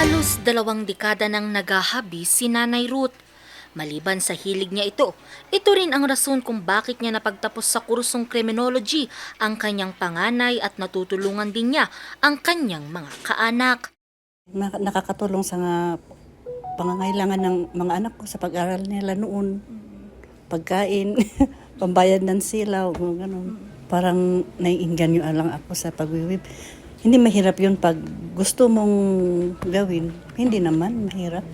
Halos dalawang dekada nang nagahabi si Nanay Ruth. Maliban sa hilig niya ito, ito rin ang rason kung bakit niya napagtapos sa kursong criminology ang kanyang panganay at natutulungan din niya ang kanyang mga kaanak. Nak- nakakatulong sa nga pangangailangan ng mga anak ko sa pag-aral nila noon. Pagkain, pambayad ng silaw, ganun. Parang naiinganyo lang ako sa pagwiwib. Hindi mahirap yun pag gusto mong gawin. Hindi naman mahirap.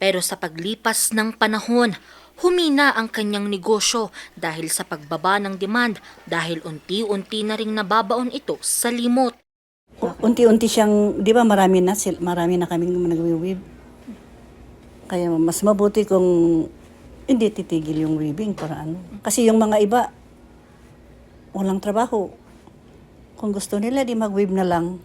Pero sa paglipas ng panahon, humina ang kanyang negosyo dahil sa pagbaba ng demand dahil unti-unti na ring nababaon ito sa limot. Unti-unti siyang, di ba marami na, sil- marami na kaming nagwiwib. Kaya mas mabuti kung hindi titigil yung weaving para ano. Kasi yung mga iba, walang trabaho. Kung gusto nila, di mag-weave na lang.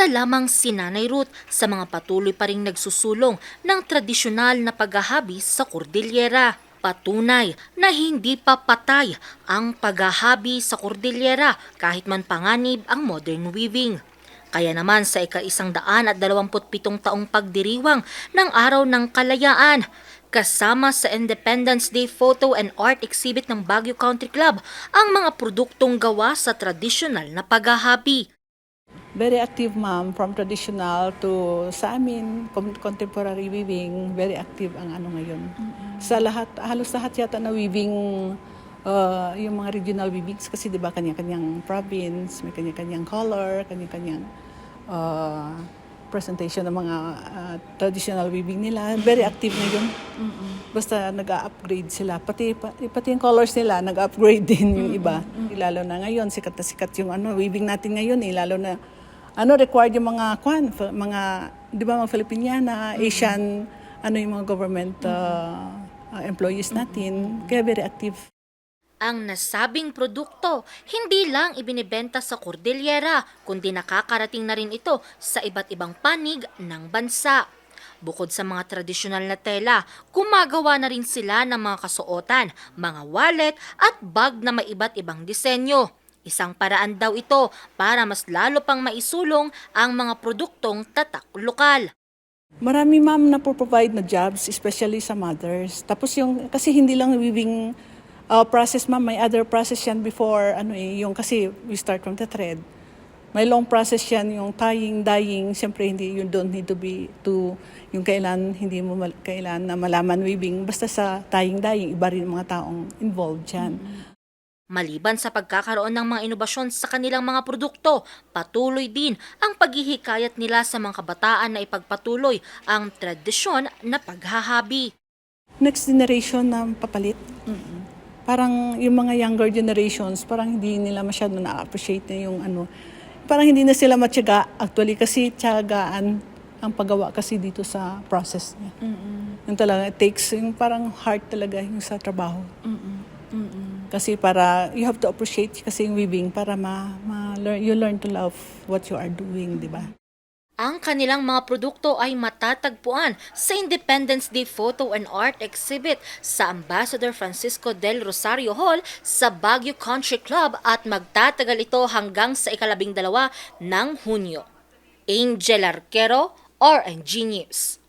Isa lamang si Nanay Ruth sa mga patuloy pa ring nagsusulong ng tradisyonal na paghahabi sa Cordillera. Patunay na hindi pa patay ang paghahabi sa Cordillera kahit man panganib ang modern weaving. Kaya naman sa ika-isang daan at dalawamput pitong taong pagdiriwang ng Araw ng Kalayaan, kasama sa Independence Day Photo and Art Exhibit ng Baguio Country Club ang mga produktong gawa sa tradisyonal na paghahabi. Very active ma'am, from traditional to sa amin, contemporary weaving, very active ang ano ngayon. Sa lahat, halos lahat yata na weaving, uh, yung mga regional weavings, kasi di ba kanya-kanyang province, may kanya-kanyang color, kanya-kanyang uh, presentation ng mga uh, traditional weaving nila. Very active ngayon. Basta nag-upgrade sila. Pati, pa- pati yung colors nila, nag-upgrade din yung iba. Lalo na ngayon, sikat na sikat yung ano, weaving natin ngayon eh. Lalo na, ano, required yung mga, kwan, mga, di ba, mga Filipiniana, Asian, ano yung mga government uh, uh, employees natin. Kaya very active. Ang nasabing produkto hindi lang ibinibenta sa Cordillera, kundi nakakarating na rin ito sa iba't ibang panig ng bansa. Bukod sa mga tradisyonal na tela, gumagawa na rin sila ng mga kasuotan, mga wallet at bag na may iba't ibang disenyo. Isang paraan daw ito para mas lalo pang maisulong ang mga produktong tatak lokal. Marami ma'am na provide na jobs, especially sa mothers. Tapos yung, kasi hindi lang weaving uh, process ma'am, may other process yan before, ano eh, yung kasi we start from the thread. May long process yan, yung tying, dyeing, siyempre hindi, you don't need to be, to, yung kailan, hindi mo mal, kailan na malaman weaving, basta sa tying, dyeing, iba rin mga taong involved dyan. Maliban sa pagkakaroon ng mga inobasyon sa kanilang mga produkto, patuloy din ang paghihikayat nila sa mga kabataan na ipagpatuloy ang tradisyon na paghahabi. next generation na papalit. Parang yung mga younger generations, parang hindi nila masyado na-appreciate na yung ano. Parang hindi na sila matyaga actually kasi tiyagaan ang paggawa kasi dito sa process niya. Yung talaga, it takes yung parang heart talaga yung sa trabaho. Kasi para, you have to appreciate kasi yung weaving para ma, ma learn, you learn to love what you are doing, di ba? Ang kanilang mga produkto ay matatagpuan sa Independence Day Photo and Art Exhibit sa Ambassador Francisco del Rosario Hall sa Baguio Country Club at magtatagal ito hanggang sa ikalabing dalawa ng Hunyo. Angel Arquero, RNG News.